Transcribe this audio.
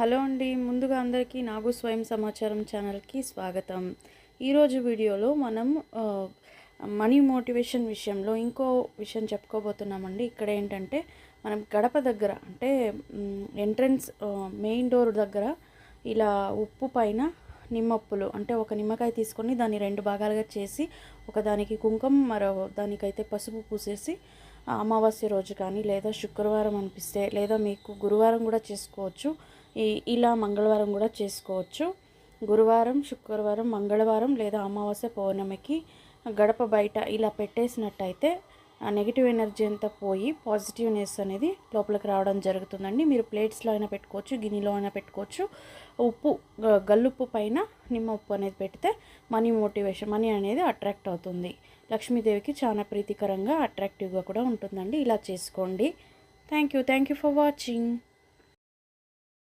Hello అండి. ముందుగా అందరికీ నాగు స్వయం సమాచారం ఛానల్కి స్వాగతం. ఈరోజు వీడియోలో మనం మనీ మోటివేషన్ విషయంలో ఇంకో విషయం చెప్పుకోబోతున్నామండి. ఇక్కడ ఏంటంటే మనం గడప దగ్గర అంటే ఎంట్రన్స్ మెయిన్ డోర్ దగ్గర ఇలా ఉప్పు పైన నిమ్మప్పులు అంటే ఒక నిమ్మకాయ తీసుకొని దాన్ని రెండు భాగాలుగా చేసి ఒకదానికి కుంకుమ మరో దానికైతే పసుపు పూసేసి అమావాస్య రోజు కానీ లేదా శుక్రవారం అనిపిస్తే లేదా మీకు గురువారం కూడా చేసుకోవచ్చు. ఇలా మంగళవారం కూడా చేసుకోవచ్చు. గురువారం శుక్రవారం మంగళవారం లేదా అమావాస్య పౌర్ణమికి గడప బయట ఇలా పెట్టేసినట్టయితే ఆ నెగిటివ్ ఎనర్జీ అంతా పోయి పాజిటివ్నెస్ అనేది లోపలికి రావడం జరుగుతుందండి. మీరు ప్లేట్స్లో అయినా పెట్టుకోవచ్చు గిన్నెలో అయినా పెట్టుకోవచ్చు. ఉప్పు గల్లుప్పు పైన నిమ్మ ఉప్పు అనేది పెడితే మనీ మోటివేషన్ మనీ అనేది అట్రాక్ట్ అవుతుంది. లక్ష్మీదేవికి చాలా ప్రీతికరంగా అట్రాక్టివ్గా కూడా ఉంటుందండి. ఇలా చేసుకోండి. Thank you thank you for watching.